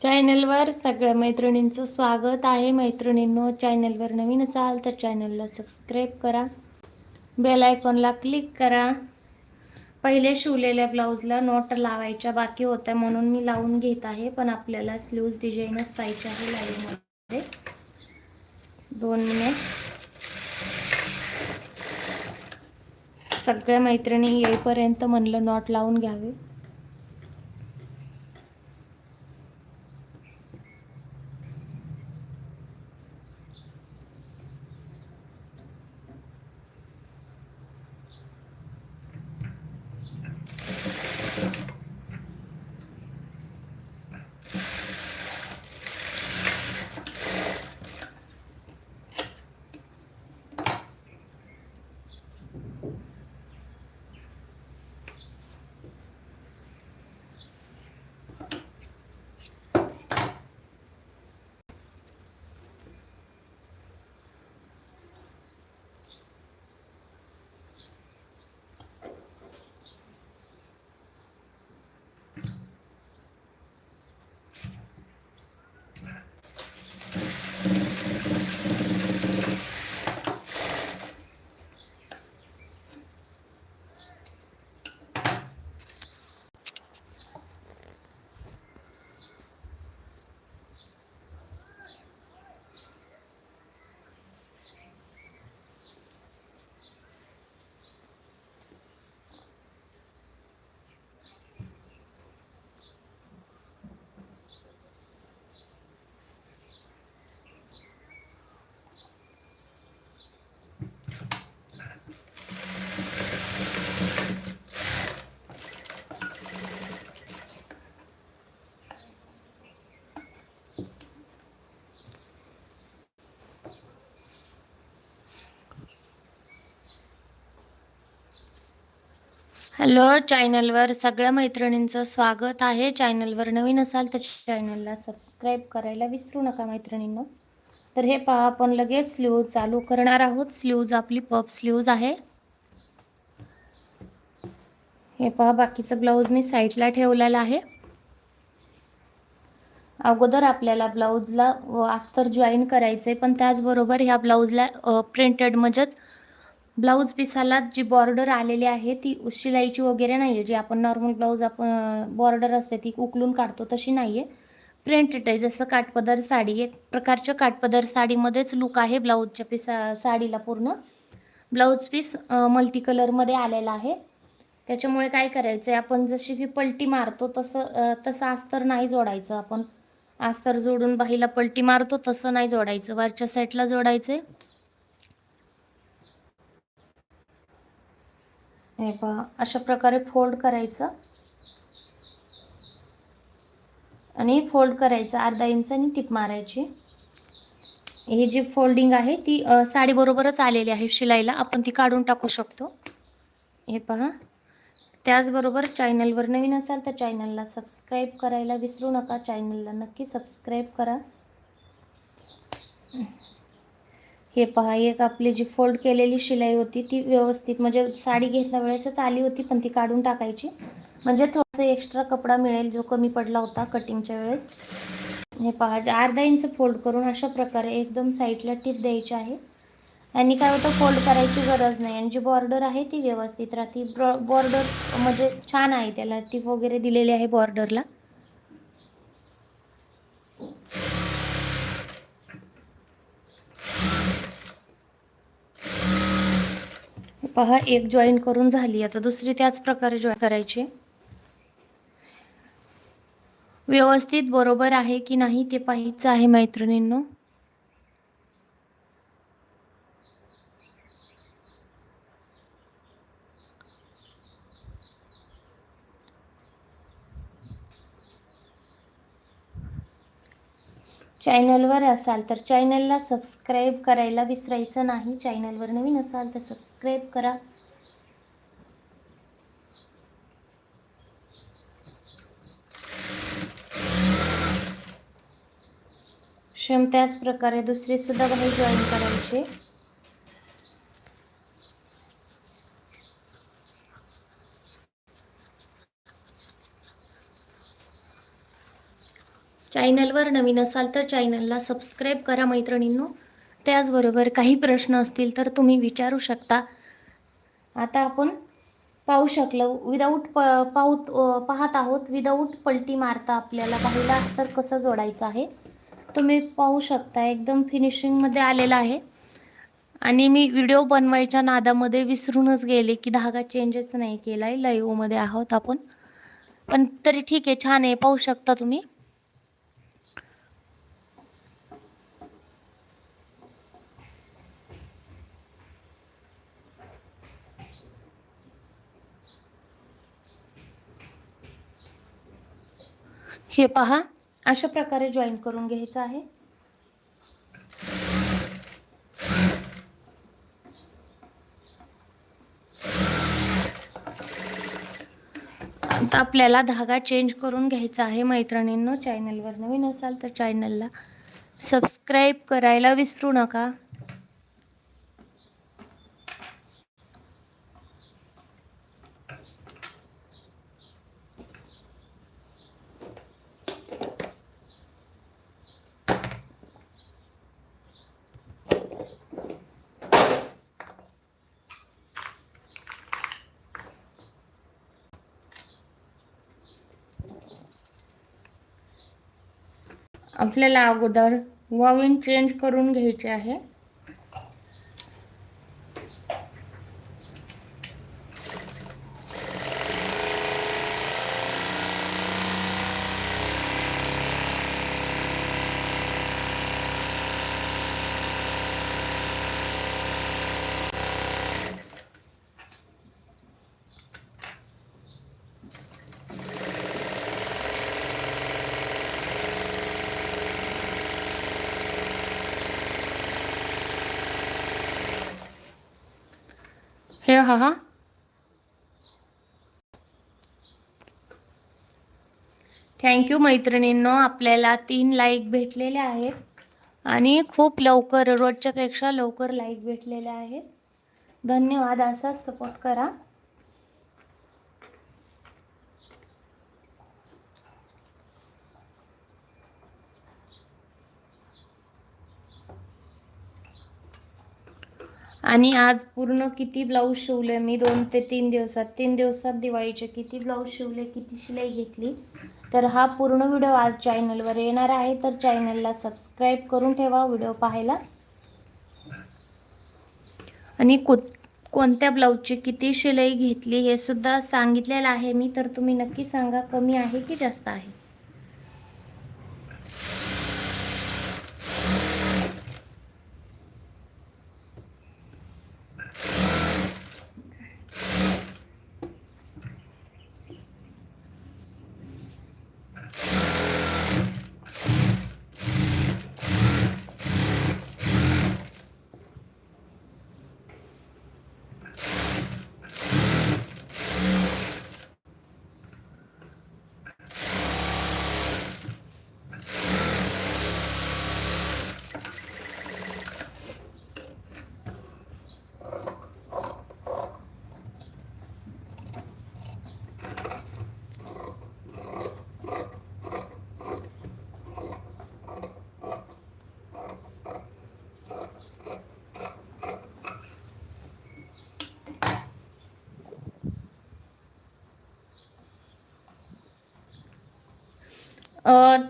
चॅनलवर सगळ्या मैत्रिणींचं स्वागत आहे. मैत्रिणींनो चॅनलवर नवीन असाल तर चॅनलला सबस्क्राईब करा. बेल आयकॉनला क्लिक करा. पहिले शिवलेल्या ब्लाऊजला नॉट लावायच्या बाकी होत्या म्हणून मी लावून घेत आहे. पण आपल्याला स्लीव्ज डिझाईनच पाहिजे आहे लाईनमध्ये. दोन मिनिट सगळ्या मैत्रिणी येईपर्यंत म्हणलं नॉट लावून घ्यावे. हॅलो चॅनलवर सगळ्या मैत्रिणींचं स्वागत आहे. चॅनलवर नवीन असाल तर चॅनलला सबस्क्राईब करायला विसरू नका मैत्रिणींना. तर हे पहा आपण लगेच स्ल्यूज चालू करणार आहोत. स्लीव्ज आपली पप स्लीव्ज आहे. हे पहा बाकीचं ब्लाऊज मी साईडला ठेवलेलं आहे. अगोदर आपल्याला ब्लाऊजला अस्तर जॉईन करायचं आहे पण त्याचबरोबर ह्या ब्लाऊजला प्रिंटेड म्हणजेच ब्लाऊज पिसाला जी बॉर्डर आलेली आहे ती शिलाईची वगैरे नाही आहे जी आपण नॉर्मल ब्लाऊज आपण बॉर्डर असते ती उकलून काढतो तशी नाही आहे प्रिंटेड आहे जसं काठपदर साडी एक प्रकारच्या काठपदर साडीमध्येच लुक आहे ब्लाऊजच्या पिसा साडीला पूर्ण. ब्लाऊज पीस मल्टी कलरमध्ये आलेला आहे. त्याच्यामुळे काय करायचं आहे आपण जशी की पलटी मारतो तसं तसं अस्तर नाही जोडायचं आपण. अस्तर जोडून बाहीला पलटी मारतो तसं नाही जोडायचं. वरच्या साईडला जोडायचं आहे हे पहा अशा प्रकारे फोल्ड करायचं. आणि फोल्ड करायचं अर्धा इंच आणि टिप मारायची. ही जी फोल्डिंग आहे ती साडीबरोबरच आलेली आहे शिलाईला. आपण ती काढून टाकू शकतो. हे पहा. त्याचबरोबर चॅनलवर नवीन असाल तर चॅनलला सबस्क्राईब करायला विसरू नका. चॅनलला नक्की सबस्क्राईब करा. हे पहा एक आपली जी फोल्ड केलेली शिलाई होती ती व्यवस्थित म्हणजे साडी घेतल्या वेळेसच आली होती पण ती काढून टाकायची. म्हणजे थोडंसं एक्स्ट्रा कपडा मिळेल जो कमी पडला होता कटिंगच्या वेळेस. हे पहा अर्धा इंच फोल्ड करून अशा प्रकारे एकदम साईडला टिप द्यायची आहे. आणि काय होतं फोल्ड करायची गरज नाही. आणि जी बॉर्डर आहे ती व्यवस्थित राहते. बॉर्डर म्हणजे छान आहे त्याला टिप वगैरे दिलेली आहे बॉर्डरला पहा एक जॉईन करून झाली. आता दुसरी त्याच प्रकारे जॉईन करायची. व्यवस्थित बरोबर आहे की नाही ते पाहायचं आहे मैत्रिणींनो. चॅनलवर असाल तर चॅनलला सबस्क्राईब करायला विसरायचं नाही. चॅनलवर नवीन असाल तर सबस्क्राईब करा. सेम त्याच प्रकारे दुसरीसुद्धा काही जॉईन करायची. चॅनलवर नवीन असाल तर चॅनलला सबस्क्राईब करा मैत्रिणींनो. त्याचबरोबर काही प्रश्न असतील तर तुम्ही विचारू शकता. आता आपण पाहू शकलो विदाऊट प पाहूत पाहत आहोत विदाऊट पलटी मारता आपल्याला पाहिला तर कसं जोडायचं आहे. तुम्ही पाहू शकता एकदम फिनिशिंगमध्ये आलेलं आहे. आणि मी व्हिडिओ बनवायच्या नादामध्ये विसरूनच गेले की धागा चेंजच नाही केला आहे लाईव्हमध्ये आहोत आपण. पण तरी ठीक आहे छान आहे पाहू शकता तुम्ही. हे पहा अशा प्रकारे जॉईन करून घ्यायचं आहे. आता आपल्याला धागा चेंज करून घ्यायचा आहे. मैत्रिणींनो चॅनलवर नवीन असाल तर चॅनलला सबस्क्राईब करायला विसरू नका. आपल्याला अगोदर वॉविन चेंज करून घ्यायचे आहे. हे हा. थँक्यू मैत्रिणींनो. आपल्याला तीन लाईक भेटलेले आहेत. आणि खूप लवकर रोजच्या पेक्षा लवकर लाईक भेटलेले आहेत. धन्यवाद असाच सपोर्ट करा. आणि आज पूर्ण किती ब्लाऊज शिवले? मी दोन ते तीन दिवसात तीन दिवसात दिवाळीचे किती ब्लाऊज शिवले किती शिलाई घेतली? तर हा पूर्ण व्हिडिओ आज चॅनलवर येणार आहे. तर चॅनलला सबस्क्राईब करून ठेवा व्हिडिओ पाहायला. आणि को कोणत्या ब्लाऊजची किती शिलाई घेतली हे सुद्धा सांगितलेलं आहे. मी तर तुम्ही नक्की सांगा कमी आहे की जास्त आहे?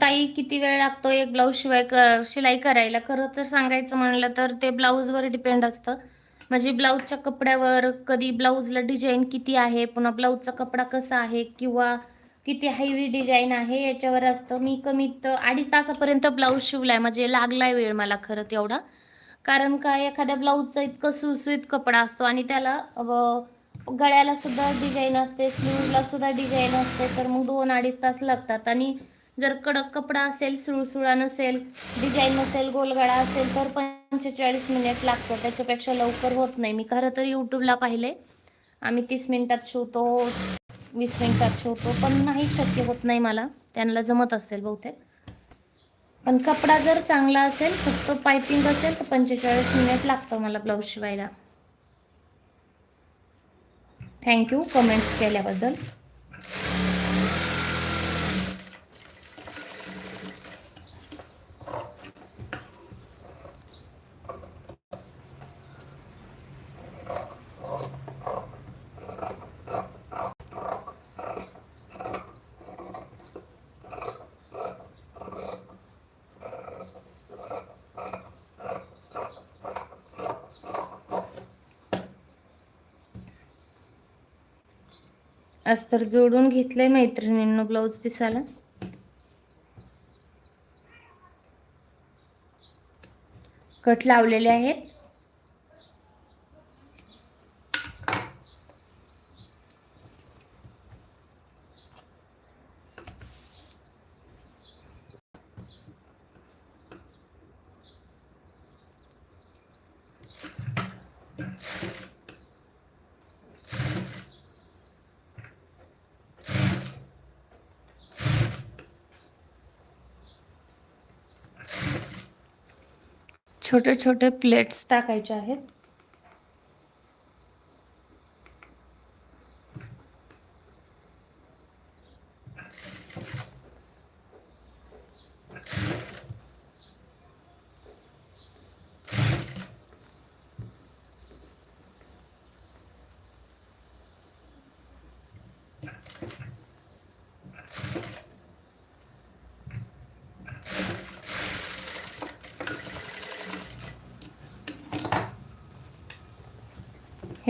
ताई किती वेळ लागतो एक ब्लाऊज शिवाय क शिलाई करायला? खरं तर सांगायचं म्हणलं तर ते ब्लाऊजवर डिपेंड असतं. म्हणजे ब्लाऊजच्या कपड्यावर कधी ब्लाऊजला डिझाईन किती आहे पुन्हा ब्लाऊजचा कपडा कसा आहे किंवा किती हायवी डिझाईन आहे याच्यावर असतं. मी कमीत अडीच तासापर्यंत ब्लाऊज शिवलाय म्हणजे लागलाय वेळ मला खरं तेवढा. कारण का एखाद्या ब्लाऊजचा इतकं सुसुईत कपडा असतो आणि त्याला गळ्याला सुद्धा डिझाईन असते स्लीवला सुद्धा डिझाईन असते तर मग दोन अडीच तास लागतात. आणि जर कडक कपडा असेल सुळसुळा नसेल डिझाईन नसेल गोलगळा असेल तर पंचेचाळीस मिनिट लागतं. त्याच्यापेक्षा लवकर होत नाही. मी खरं तर यूट्यूबला पाहिले. आम्ही तीस मिनिटात शिवतो वीस मिनिटात शिवतो पण नाही शक्य होत नाही मला. त्यांना जमत असेल बहुतेक. पण कपडा जर चांगला असेल फक्त पायपिंग असेल तर पंचेचाळीस मिनिट लागतं मला ब्लाऊज शिवायला. थँक्यू कमेंट्स केल्याबद्दल. अस्तर जोडून घेतलंय मैत्रिणींनो ब्लाऊज पिसाला कट लावलेले आहेत. छोटे छोटे प्लेट्स टाकायचे आहेत.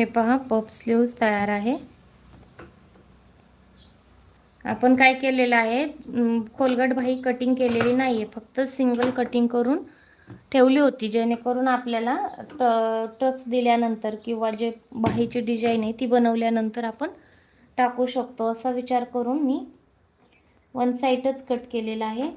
हे पहा पप स्लीव्ज तयार आहे. आपण काय केलेलं आहे? खोलगट भाई कटिंग केलेली नाही आहे फक्त सिंगल कटिंग करून ठेवली होती जेणेकरून आपल्याला ट टच दिल्यानंतर किंवा जे बाहीची डिझाईन आहे ती बनवल्यानंतर आपण टाकू शकतो. असा विचार करून मी वन साईडच कट केलेला आहे.